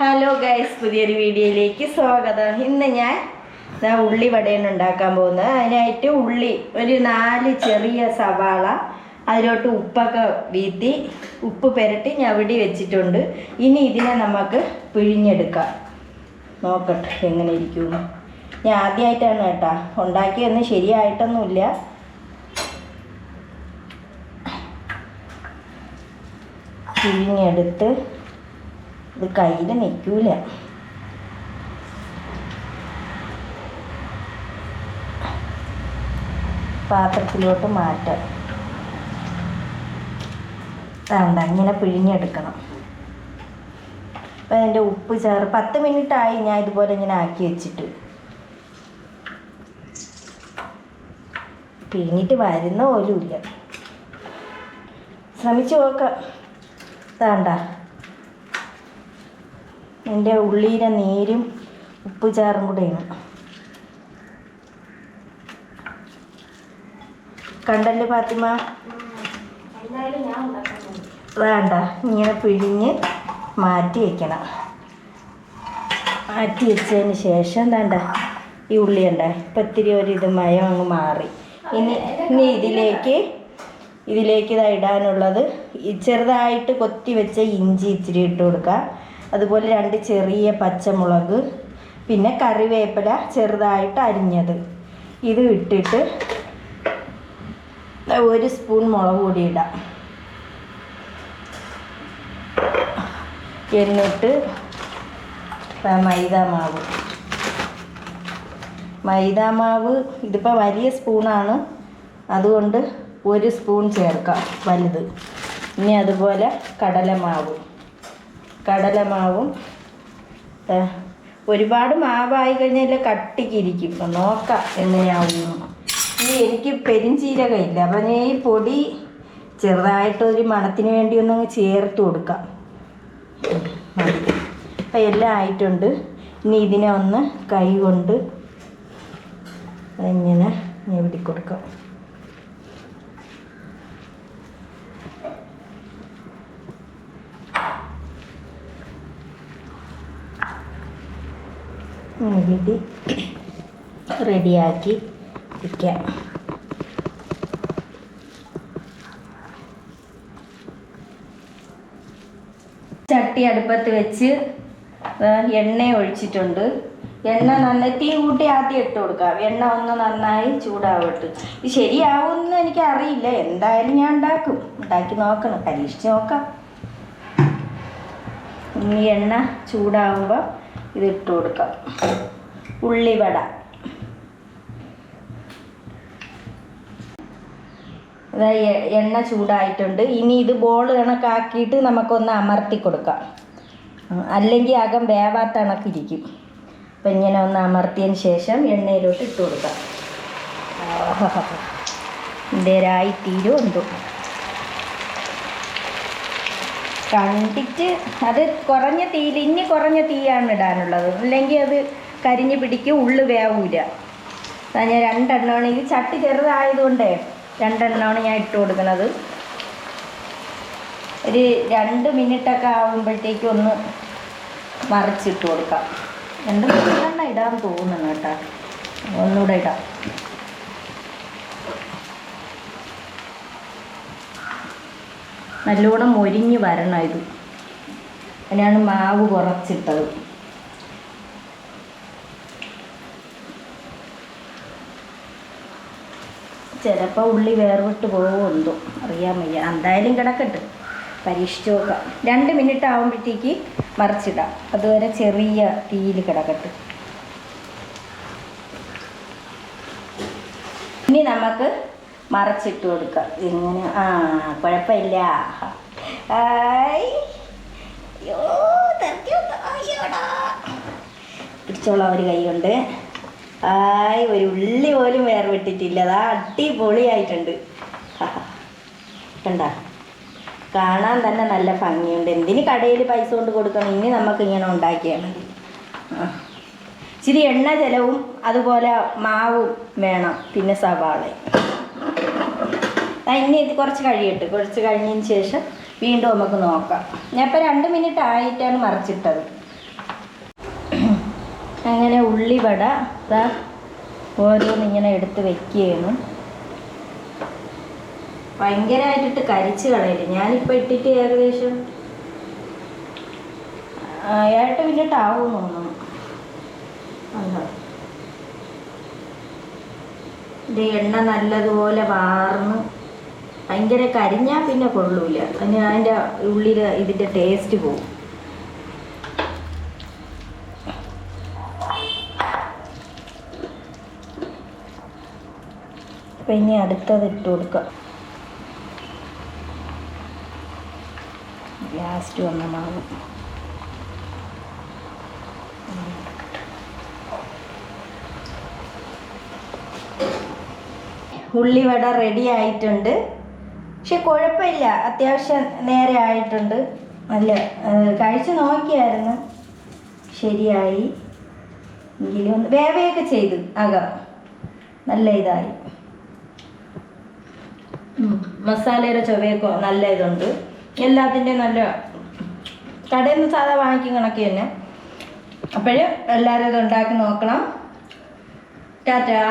Hello guys പുതിയൊരു വീഡിയോയിലേക്ക് സ്വാഗതം. ഇന്ന് ഞാൻ ഞാൻ ഉള്ളി വടയാണ് ഉണ്ടാക്കാൻ പോകുന്നത്. അതിനായിട്ട് ഉള്ളി ഒരു നാല് ചെറിയ സവാള അതിലോട്ട് ഉപ്പൊക്കെ വീത്തി ഉപ്പ് പുരട്ടി ഞവടി വെച്ചിട്ടുണ്ട്. ഇനി ഇതിനെ നമുക്ക് പിഴിഞ്ഞെടുക്കാം. നോക്കട്ടെ എങ്ങനെ ഇരിക്കുമെന്ന് ഞാൻ ആദ്യമായിട്ടാണ് കേട്ടാ. ഉണ്ടാക്കിയൊന്നും ശരിയായിട്ടൊന്നുമില്ല. പിഴിഞ്ഞെടുത്ത് ഇത് കയ്യിൽ നിൽക്കൂല പാത്രത്തിലോട്ട് മാറ്റാം. വേണ്ട ഇങ്ങനെ പിഴിഞ്ഞെടുക്കണം. അപ്പം അതിന്റെ ഉപ്പ് ചേർ പത്ത് മിനിറ്റ് ആയി ഞാൻ ഇതുപോലെ ഇങ്ങനെ ആക്കി വെച്ചിട്ട്. പിഴിഞ്ഞിട്ട് വരുന്ന പോലുമില്ല. ശ്രമിച്ചു നോക്കാം. വേണ്ട എന്റെ ഉള്ളിയിലെ നീരും ഉപ്പ് ചാറും കൂടെയാണ് കണ്ടല്ലേ ഫാത്തിമ? വേണ്ട ഇങ്ങനെ പിഴിഞ്ഞ് മാറ്റി വയ്ക്കണം മാറ്റി വെച്ചതിന് ശേഷം വേണ്ട ഈ ഉള്ളി ഉണ്ട ഇപ്പം ഇത്തിരി ഒരു ഇത് മയം അങ്ങ് മാറി. ഇനി ഇനി ഇതിലേക്ക് ഇതിലേക്ക് ഇതാ ഇടാനുള്ളത് ചെറുതായിട്ട് കൊത്തി വെച്ച ഇഞ്ചി ഇച്ചിരി ഇട്ട് കൊടുക്കുക അതുപോലെ രണ്ട് ചെറിയ പച്ചമുളക് പിന്നെ കറിവേപ്പില ചെറുതായിട്ട് അരിഞ്ഞത്. ഇത് ഇട്ടിട്ട് ഒരു സ്പൂൺ മുളക് പൊടി ഇടാം. എന്നിട്ട് മൈദ മാവ്. മൈദ മാവ് ഇതിപ്പോൾ വലിയ സ്പൂണാണ്. അതുകൊണ്ട് ഒരു സ്പൂൺ ചേർക്കാം വലുത്. ഇനി അതുപോലെ കടലമാവ്. കടലമാവും. ഒരുപാട് മാവായി കഴിഞ്ഞാൽ കട്ടിക്കിരിക്കും. അപ്പം നോക്കാം എങ്ങനെയാവുന്നു ഇനി എനിക്ക് പെരിഞ്ചീരകം ഇല്ല അപ്പം ഞാൻ ഈ പൊടി ചെറുതായിട്ടൊരു മണത്തിന് വേണ്ടി ഒന്നങ്ങ് ചേർത്ത് കൊടുക്കാം. അപ്പം എല്ലാം ആയിട്ടുണ്ട്. ഇനി ഇതിനെ ഒന്ന് കൈ കൊണ്ട് ഇങ്ങനെ ഞെവിടി കൊടുക്കാം. ഞെവിടി റെഡിയാക്കി വയ്ക്കാം ചട്ടി അടുപ്പത്ത് വെച്ച് എണ്ണ ഒഴിച്ചിട്ടുണ്ട്. എണ്ണ നന്നായി തീ കൂട്ടി ആദ്യം ഇട്ട് കൊടുക്കാം. എണ്ണ ഒന്ന് നന്നായി ചൂടാവട്ട്. ഇത് ശരിയാവുമെന്ന് എനിക്ക് അറിയില്ല എന്തായാലും ഞാൻ ഉണ്ടാക്കും. ഉണ്ടാക്കി നോക്കണം. പരീക്ഷിച്ച് നോക്കാം. ഇനി എണ്ണ ചൂടാവുമ്പോൾ ഇത് ഇട്ട് കൊടുക്കാം. ഉള്ളിവട. എണ്ണ ചൂടായിട്ടുണ്ട്. ഇനി ഇത് ബോൾ കണക്കാക്കിയിട്ട് നമുക്കൊന്ന് അമർത്തി കൊടുക്കാം. അല്ലെങ്കിൽ അകം വേവാത്ത കണക്കിരിക്കും. അപ്പം ഇങ്ങനെ ഒന്ന് അമർത്തിയതിന് ശേഷം എണ്ണയിലോട്ട് ഇട്ട് കൊടുക്കാം. ഇതേരായിത്തീരും തീരും ഉണ്ടോ കണ്ടിട്ട് അത് കുറഞ്ഞ തീയിൽ ഇനി കുറഞ്ഞ തീയാണ് ഇടാനുള്ളത്. അല്ലെങ്കിൽ അത് കരിഞ്ഞ് പിടിക്കും ഉള്ളു വേവൂല. അതാ ഞാൻ രണ്ടെണ്ണമാണ് ഇത് ചട്ടി ചെറുതായതുകൊണ്ടേ രണ്ടെണ്ണമാണ് ഞാൻ ഇട്ട് കൊടുക്കുന്നത്. ഒരു രണ്ട് മിനിറ്റൊക്കെ ആകുമ്പോഴത്തേക്കും ഒന്ന് മറിച്ചിട്ട് കൊടുക്കാം. രണ്ട് മൂന്നെണ്ണം ഇടാൻ തോന്നുന്നു കേട്ടോ. ഒന്നുകൂടെ ഇടാം. നല്ലോണം മൊരിഞ്ഞ് വരണം ഇത്. അതിനാണ് മാവ് കുറച്ചിട്ടത്. ചിലപ്പോൾ ഉള്ളി വേർവിട്ട് പോകുമെന്തോ അറിയാൻ വയ്യ. എന്തായാലും കിടക്കട്ടെ. പരീക്ഷിച്ച് നോക്കാം. രണ്ട് മിനിറ്റ് ആകുമ്പോഴത്തേക്ക് മറിച്ചിടാം. അതുവരെ ചെറിയ തീയിൽ കിടക്കട്ടെ. ഇനി നമുക്ക് മറച്ചിട്ട് കൊടുക്കുക ഇങ്ങനെ ആ കുഴപ്പമില്ല. പിടിച്ചോളാം ഒരു കൈ കൊണ്ട് ആയി ഒരു ഉള്ളി പോലും വേർവിട്ടിട്ടില്ല അതാ അടിപൊളിയായിട്ടുണ്ട്. കണ്ട? കാണാൻ തന്നെ നല്ല ഭംഗിയുണ്ട്. എന്തിന് കടയിൽ പൈസ കൊണ്ട് കൊടുക്കണം? ഇനി നമുക്ക് ഇങ്ങനെ ഉണ്ടാക്കിയാൽ മതി. ഇച്ചിരി എണ്ണ ചിലവും അതുപോലെ മാവും വേണം. പിന്നെ സവാളയും. ഇനി ഇത് കുറച്ച് കഴിയട്ടെ. കുറച്ച് കഴിഞ്ഞതിന് ശേഷം വീണ്ടും നമുക്ക് നോക്കാം. ഞാൻ ഇപ്പോൾ രണ്ട് മിനിറ്റ് ആയിട്ടാണ് മറിച്ചിട്ടത്. അങ്ങനെ ഉള്ളിവട ഇതാ ഓരോന്ന് ഇങ്ങനെ എടുത്ത് വെക്കുകയാണ്. ഭയങ്കരമായിട്ടിട്ട് കരിച്ച് കളയില്ല? ഞാനിപ്പോൾ ഇട്ടിട്ട് ഏകദേശം ഏട്ട് മിനിറ്റ് ആവും തോന്നുന്നു. എണ്ണ നല്ലതുപോലെ വാർന്ന് ഭയങ്കര കരിഞ്ഞാൽ പിന്നെ കൊള്ളൂല. അതിന് അതിന്റെ ഉള്ളിൽ ഇതിന്റെ ടേസ്റ്റ് പോകും അപ്പം ഇനി അടുത്തത് ഇട്ട് കൊടുക്കാം. ലാസ്റ്റ് വന്ന മാവ്. ഉള്ളിവട റെഡി ആയിട്ടുണ്ട്. പക്ഷെ കുഴപ്പമില്ല. അത്യാവശ്യം നേരെ ആയിട്ടുണ്ട്. നല്ല കഴിച്ച് നോക്കിയായിരുന്നു. ശരിയായി. എങ്കിലും ഒന്ന് വേവയൊക്കെ ചെയ്തു ആകാം നല്ല ഇതായി. മസാലയുടെ ചുവയൊക്കെ നല്ല ഇതുണ്ട്. എല്ലാത്തിന്റെയും നല്ല കടയിൽ നിന്ന് സാധാ വാങ്ങിക്കും കണക്ക് തന്നെ. അപ്പോഴും എല്ലാവരും ഇത് ഉണ്ടാക്കി നോക്കണം. ടാറ്റാ.